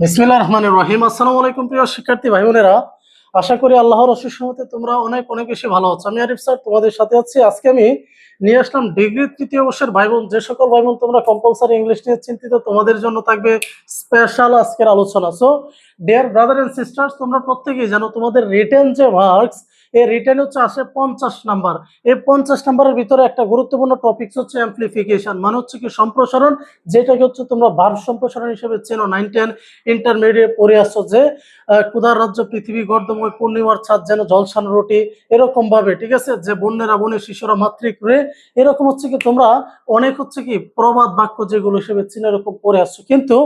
বিসমিল্লাহ রহমান রহিম। আসসালামু আলাইকুম প্রিয় শিক্ষার্থী ভাই বোনেরা আশা করি আল্লাহর অশেষ রহমতে তোমরা অনেক অনেক বেশি ভালো আছো। আমি আরিফ স্যার, তোমাদের সাথে আছি। আজকে আমি নিয়ে আসলাম ডিগ্রি তৃতীয় বর্ষের ভাই বোন যে সকল ভাই বোন তোমরা কম্পালসারি ইংলিশ নিয়ে চিন্তিত, তোমাদের জন্য থাকবে স্পেশাল আজকের আলোচনা। So dear brother and sisters তোমরা প্রত্যেকেই জানো তোমাদের রিটেন যে মার্কস এই রিটার্ন হচ্ছে আসে পঞ্চাশ নাম্বার এই পঞ্চাশ নাম্বারের ভিতরে একটা গুরুত্বপূর্ণ টপিক হচ্ছে অ্যাম্পলিফিকেশন মানে হচ্ছে কি সম্প্রসারণ, যেটাকে হচ্ছে তোমরা ভার সম্প্রসারণ হিসেবে চেনো নাইন টেন ইন্টারমিডিয়েট পড়ে আসছো যে ক্ষুধার রাজ্য, পৃথিবী, গর্দময়, পূর্ণিমার ছাদ যেন জলসান রুটি, এরকম ভাবে, ঠিক আছে? যে বন্যেরা, বনে শিশুরা মাতৃক্রে এরকম হচ্ছে কি তোমরা অনেক হচ্ছে কি প্রবাদ বাক্য যেগুলো হিসেবে চিনো, এরকম পড়ে আসছো। কিন্তু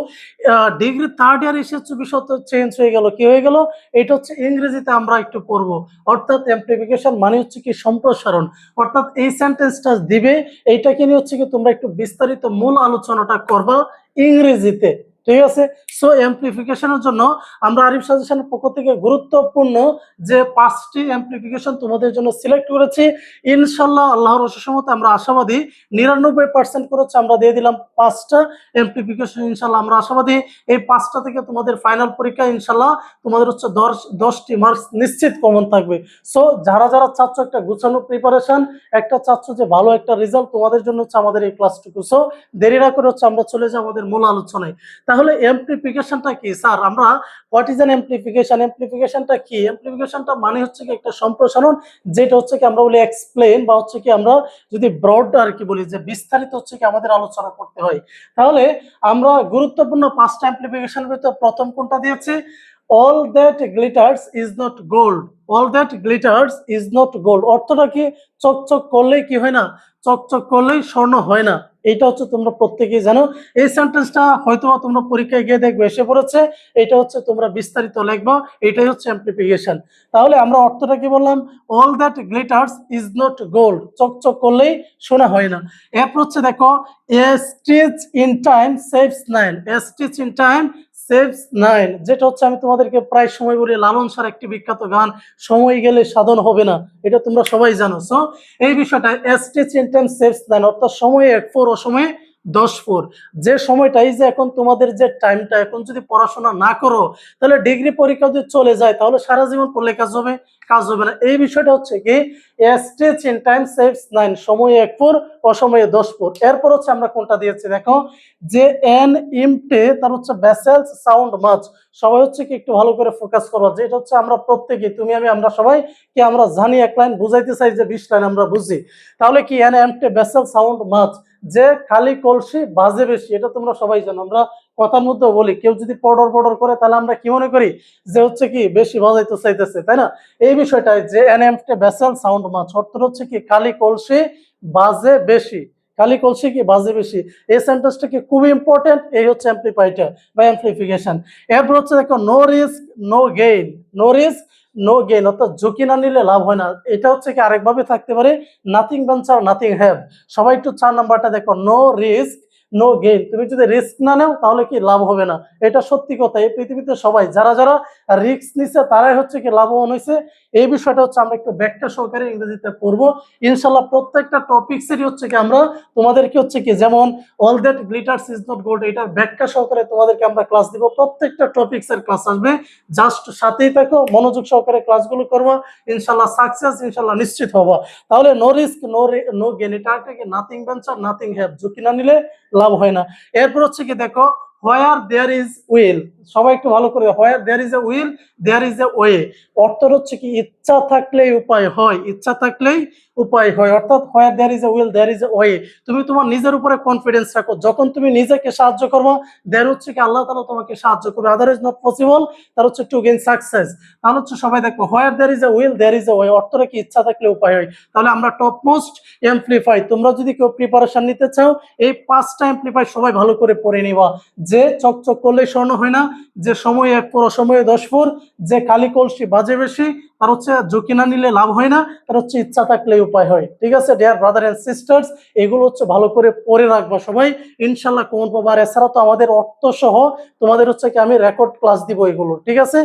ডিগ্রি থার্ড ইয়ার এসে হচ্ছে বিষয় চেঞ্জ হয়ে গেল। কি হয়ে গেল? এটা হচ্ছে ইংরেজিতে আমরা একটু পড়ব। অর্থাৎ অ্যাম্পলিফিকেশন মানে হচ্ছে কি সম্প্রসারণ। অর্থাৎ এই সেন্টেন্সটা দিবে, এইটাকে নিয়ে হচ্ছে কি তোমরা একটু বিস্তারিত মূল আলোচনাটা করবা ইংরেজিতে। ঠিক আছে? সো অ্যাম্পলিফিকেশনের জন্য আমরা আরিফ সাজেশনের পক্ষ থেকে গুরুত্বপূর্ণ যে পাঁচটি অ্যাম্পলিফিকেশন তোমাদের জন্য সিলেক্ট করেছি। ইনশাল্লাহ আল্লাহর অসসমতে আমরা আশাবাদী, নিরানব্বই পার্সেন্ট করেছে, আমরা দিয়ে দিলাম পাঁচটা অ্যাম্পলিফিকেশন ইনশাল্লাহ আমরা আশাবাদী। এই পাঁচটা থেকে তোমাদের ফাইনাল পরীক্ষা ইনশাল্লাহ তোমাদের হচ্ছে দশ, দশটি মার্কস নিশ্চিত কমন থাকবে। সো যারা যারা চাচ্ছ একটা গুছানো প্রিপারেশন একটা চাচ্ছ যে ভালো একটা রেজাল্ট তোমাদের জন্য হচ্ছে আমাদের এই ক্লাসটুকু সো দেরি না করে হচ্ছে আমরা চলে যাই আমাদের মূল আলোচনায়। তাহলে এমপ্লিফিকেশনটা কি? স্যার, আমরা হোয়াট ইজ অ্যান এমপ্লিফিকেশন এমপ্লিফিকেশনটা কি? এমপ্লিফিকেশনটা মানে হচ্ছে কি একটা সম্প্রসারণ, যেটা হচ্ছে কি আমরা বলি এক্সপ্লেন বা হচ্ছে কি আমরা যদি ব্রড আর কি বলি যে বিস্তারিত হচ্ছে কি আমাদের আলোচনা করতে হয়। তাহলে আমরা গুরুত্বপূর্ণ পাঁচটা এমপ্লিফিকেশনের ভিতরে প্রথম কোনটা দিয়েছি? All that glitters is not gold all that glitters is not gold অর্থটা কি? চকচক করলেই কি হয় না? চকচক করলেই স্বর্ণ হয় না। এটা হচ্ছে তোমরা প্রত্যেকেই জানো। এই সেন্টেন্সটা হয়তো তোমরা পরীক্ষায় গিয়ে দেখবে, এসে পড়েছে। এটা হচ্ছে তোমরা বিস্তারিত লিখবা। এটাই হচ্ছে অ্যাম্পলিফিকেশন তাহলে আমরা অর্থটা কি বললাম? All that glitters is not gold চকচক করলেই শোনা হয় না। এরপর হচ্ছে দেখো a stitch in time saves nine a stitch in time saves nine যেটা হচ্ছে আমি তোমাদেরকে প্রায় সময় বলি, লালন সার একটি বিখ্যাত গান। সময় গেলে সাধন হবে না, এটা তোমরা সবাই জানো। সো এই বিষয়টা এসটি চিন্টেন সেভস নাইন অর্থাৎ সময়ে এক ফোর অসময়ে দশ ফোর যে সময়টা এই যে এখন তোমাদের যে টাইমটা এখন যদি পড়াশোনা না করো, তাহলে ডিগ্রি পরীক্ষা যদি চলে যায়, তাহলে সারা জীবন পড়লে কাজ হবে কাজ হবে না। এই বিষয়টা হচ্ছে কি এসটি চিন টাইম সেভস নাইন সময়ে এক ফোর অসময়ে দশ ফোর এরপর হচ্ছে আমরা কোনটা দিয়েছি, দেখো, যে এন ইমটে তার হচ্ছে ভেসেলস সাউন্ড মাছ সবাই হচ্ছে কি একটু ভালো করে ফোকাস করব যেটা হচ্ছে আমরা প্রত্যেকে তুমি, আমি, আমরা সবাই কি আমরা জানি, এক লাইন বুঝাইতে চাই যে বিশ লাইন আমরা বুঝি। তাহলে কি an empty vessel sound much যে খালি কলসি বাজে বেশি, এটা তোমরা সবাই জানো। আমরা কথার মধ্যে বলি, কেউ যদি পডর পডর করে, তাহলে আমরা কি মনে করি? যে হচ্ছে কি, বেশি বাজাইতে চাইতেছে, তাই না? এই বিষয়টায় যে এনএমটে ভেসেল সাউন্ড মাছ, অর্থ হচ্ছে কি, খালি কলসি বাজে বেশি। খালি কলসি কি? বাজে বেশি। এই সেন্টেন্সটা কি খুবই ইম্পর্টেন্ট এই হচ্ছে অ্যাম্পলিফাইটার বা অ্যাম্প্লিফিকেশন এরপর হচ্ছে দেখো no risk no gain no risk no gain অর্থাৎ ঝুঁকি না নিলে লাভ হয় না। এটা হচ্ছে কি আরেকভাবে থাকতে পারে নাথিং ভেঞ্চার নাথিং হ্যাভ সবাই একটু চার নাম্বারটা দেখো নো রিস্ক নো গেইন তুমি যদি রিস্ক না নাও, তাহলে কি লাভ হবে না? এটা সত্যি কথা। এই পৃথিবীতে সবাই, যারা যারা রিস্ক নিচ্ছে তারাই হচ্ছে কি লাভবান হয়েছে এই বিষয়টা হচ্ছে আমরা একটু ব্যাখ্যা সহকারে ইংরেজিতে পড়ব। ইনশাল্লাহ প্রত্যেকটা টপিক্সেরই হচ্ছে কি আমরা, তোমাদেরকে হচ্ছে কি যেমন all that glitters is not gold এটার ব্যাখ্যা সহকারে তোমাদেরকে আমরা ক্লাস দিব। প্রত্যেকটা টপিক্স এর ক্লাস আসবে। জাস্ট সাথেই থাকো, মনোযোগ সহকারে ক্লাসগুলো করব। ইনশাল্লাহ সাকসেস ইনশাল্লাহ নিশ্চিত হব। তাহলে no risk no no gain এটা নাথিং ভেঞ্চার নাথিং হ্যাভ ঝুঁকি না নিলে লাভ হয় না। এরপর হচ্ছে কি দেখো হোয়ার দেয়ার ইজ উইল সবাই একটু ভালো করে where there is a will there is a way অর্থ হচ্ছে কি, ইচ্ছা থাকলেই উপায় হয়, ইচ্ছা থাকলেই উপায় হয়। অর্থাৎ where there is a will there is a way তুমি তোমার নিজের উপরে কনফিডেন্স রাখো। যখন তুমি নিজেকে সাহায্য করব দেয়ার হচ্ছে কি, আল্লাহ তালা তোমাকে সাহায্য করবে। আদার ইজ নট পসিবল তার হচ্ছে টু সাকসেস তাহলে হচ্ছে সবাই where there is a will there is a way ইচ্ছা থাকলে উপায় হয়। তাহলে আমরা টপ মোস্ট এমপ্লিফাই তোমরা যদি কেউ প্রিপারেশন নিতে চাও, এই পাঁচটা এমপ্লিফাই সবাই ভালো করে পড়ে নিবা। যে চকচক করলে স্বর্ণ হয় না, যে সময় এক পর সময়ে দশ ফুর যে কালি কলসি বাজে বেশি তার হচ্ছে ঝুঁকি না নিলে লাভ হয় না, তার হচ্ছে ইচ্ছা থাকলে উপায় হয়। ঠিক আছে? ডিয়ার ব্রাদার এন্ড সিস্টার্স এগুলো হচ্ছে ভালো করে পড়ে রাখব সবাই। ইনশাল্লাহ কোন পাবো আর এছাড়া তো আমাদের অর্থ সহ তোমাদের হচ্ছে কি আমি রেকর্ড ক্লাস দিব এগুলো, ঠিক আছে?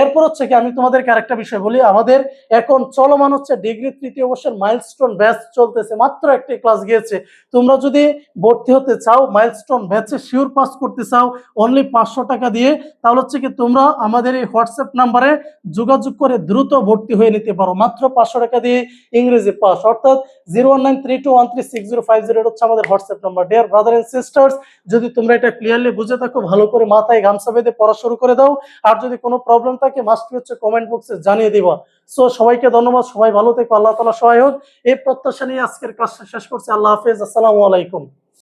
এরপর হচ্ছে কি আমি তোমাদেরকে আরেকটা বিষয় বলি, আমাদের এখন চলমান হচ্ছে ডিগ্রি তৃতীয় বর্ষের মাইলস্টোন ব্যাচ চলতেছে, মাত্র একটি ক্লাস গিয়েছে। তোমরা যদি ভর্তি হতে চাও মাইলস্টোন ব্যাচে শিওর পাস করতে চাও অনলি পাঁচশো টাকা দিয়ে, তাহলে হচ্ছে কি তোমরা আমাদের এই হোয়াটসঅ্যাপ নাম্বারে যোগাযোগ করে দ্রুত ভর্তি হয়ে নিতে পারো। মাত্র পাঁচশো টাকা দিয়ে ইংরেজি পাস অর্থাৎ zero one nine three two one three six zero five zero হচ্ছে আমাদের WhatsApp number. Dear brother and sisters যদি তোমরা এটা ক্লিয়ারলি বুঝে থাকো, ভালো করে মাথায় গামছা বেঁধে পড়া শুরু করে দাও। আর যদি কোনো প্রবলেম থাকে মাস্ট হচ্ছে কমেন্ট বক্সে জানিয়ে দিবা। সো সবাইকে ধন্যবাদ। সবাই ভালো থেকো। আল্লাহ তালা সহায় হোক। এই প্রত্যাশা নিয়ে আজকের ক্লাসটা শেষ করছি। আল্লাহ হাফেজ। আসসালামু আলাইকুম।